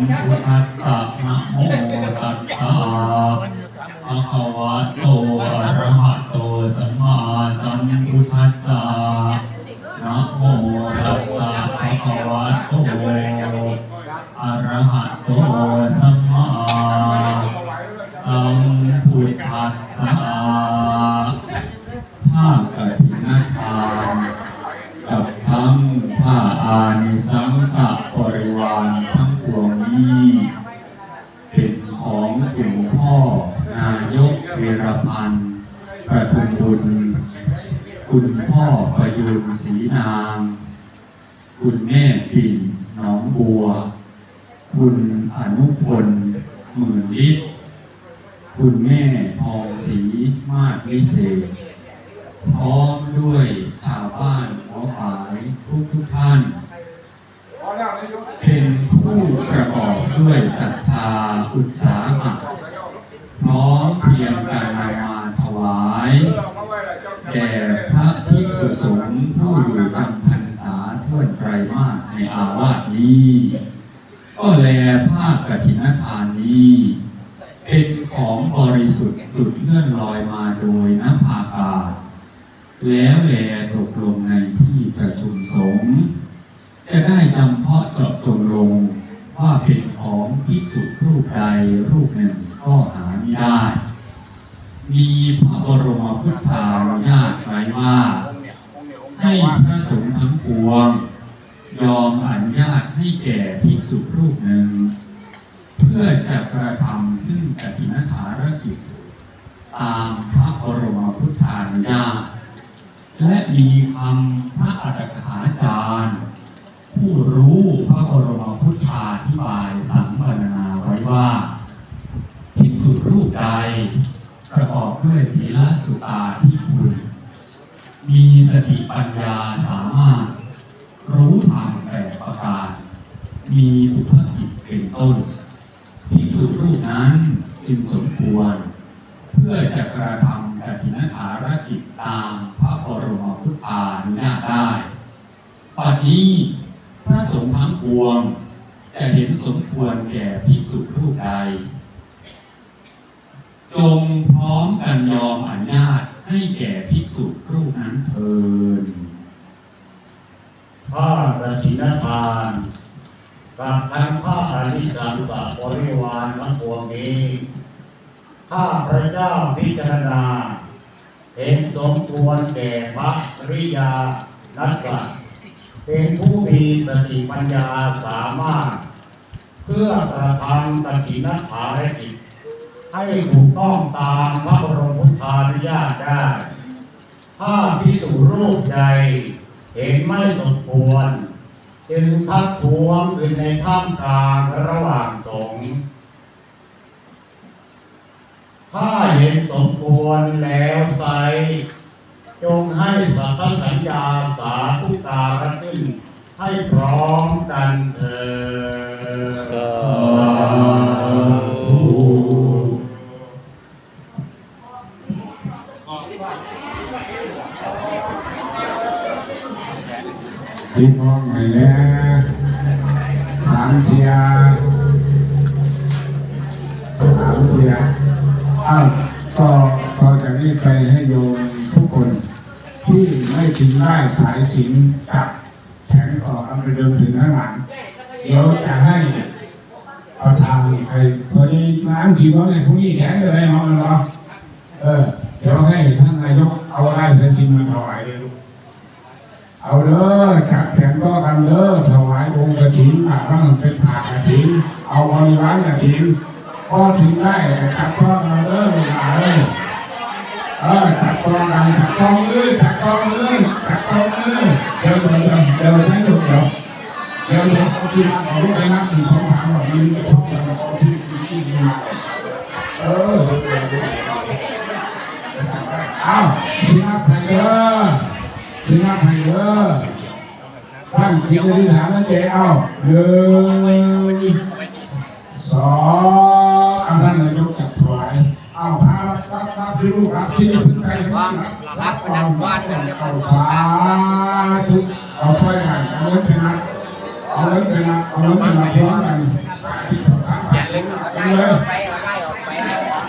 พุทธัสสะนะโมตัสสะภะคะวะโตอะระหะโตสัมมาสัมพุทธัสสะนะโมตัสสะภะคะวะโตอะระหะโตสัมมาสัมพุทธัสสะ คุณพ่อประยุนศรีนางคุณแม่ปิ่นหนองบัว คุณอนุพลหมื่นลิตรคุณแม่ทองศรีมาศวิเศษ พร้อมด้วยชาวบ้านหัวฝายทุกทุกท่าน เป็นผู้ประกอบด้วยศรัทธาอุตสาหะพร้อมเพียงกันนำมาถวาย แด่พระภิกษุสงฆ์ผู้อยู่จำพรรษาทั่วไตรมาสในอาวาสนี้ ก็แลภาคกฐินทานนี้ เป็นของบริสุทธิ์หลุดเลื่อนลอยมาโดยนภาอากาศ แล้วแลตกลงในที่ประชุมสงฆ์จะได้จำเพาะเจาะจงลงว่าเป็นของภิกษุรูปใดรูปหนึ่งก็หาไม่ได้ มีพระบรมพุทธานุญาตไว้ว่า ให้พระสงฆ์ทั้งปวง ยอมอนุญาตให้แก่ภิกษุรูปหนึ่ง เพื่อจะกระทำซึ่งกฐินฐารกิจ ตามพระบรมพุทธานุญาตและมีคำพระอัตถกถาจารย์ ผู้รู้พระบรมพุทธาธิบายสังวรณนาไว้ว่า ภิกษุรูปใด ประกอบด้วยศีลสุตาที่คุณ มีสติปัญญาสามารถ รู้ธรรมแปดประการ มีอุปกิจเป็นต้นภิกษุรูปนั้นจึงสมควร เพื่อจะกระทำกฐินฐารกิจตามพระบรมพุทธานุญาตได้ปัจนี้พระสงฆ์ทั้งปวงจะเห็นสมควรแก่ภิกษุรูปใด จงพร้อมกันยอมอนุญาตให้แก่ภิกษุรูปนั้นเทินผ้ากฐินทานกับทั้งผ้าอนิสังสะบริวารทั้งปวงนี้ข้าพระเจ้าพิจารณา เห็นสมควรแก่พระริยานัสสะเป็นผู้มีสติปัญญาสามารถ เพื่อกระทำกฐินภารกิจ ให้ถูกต้องตามพระบรมพุทธานุญาตได้ ถ้าพิสูรูปใดเห็นไม่สมควร จึงทักท้วงขึ้นในท่ามกลางระหว่างสงฆ์ถ้าเห็นสมควรแล้วไซจงให้สัพพสัญญาสาธุการขึ้น ให้พร้อมกันเถิด ที่มองไปแล้วสามเทียสามเทียอ้าวก็ต่อจากนี้ไปให้โยมทุกคน ที่ไม่ถึงได้สายสินจับแขนต่อกันไปเดินถึงข้างหลังเดี๋ยวจะให้เอาทางใครพอดีน้ำขีดว่าในพวกนี้แขนอะไรมาเนาะเออเดี๋ยวให้ท่านนายกเอาได้สายสินมาถวายเลยลูกเอาเด้อจับแขนก็กัน เด้อถวายองค์กระถินอะร่างเป็นผ่ากระถิน เอาบริวารกระถินพอถึงได้จับก็กันเด้อลูกหลาเอ้ยเออจับกองกันจับกองมือจับกองมือจับกองมือเดี๋ยวเดี๋ยวเดี๋ยวเดี๋ยวไม่หยุดเดี๋ยวเดี๋ยวเดี๋ยวเอาที่นับเอาลูกไปนับหนึ่งสองสามแบบนี้ไม่พอแล้วเอาที่ที่ที่ที่มาเออเดี๋ยวเดี๋ยวเดี๋ยวเอาที่นับไปเด้อถึงนับให้เด้อ ตั้งจิตอธิษฐานนั่นเองเอาหนึ่งสองเอาท่านนายกจับถวายเอาพระรับรับรับที่ลูกรับที่นี่พึ่งไปพึ่งรับเอาว่าเอาสาธุเอาถ้วยกันเอาเงินเป็นนักเอาเงินเป็นนักเอาเงินไปนับพร้อม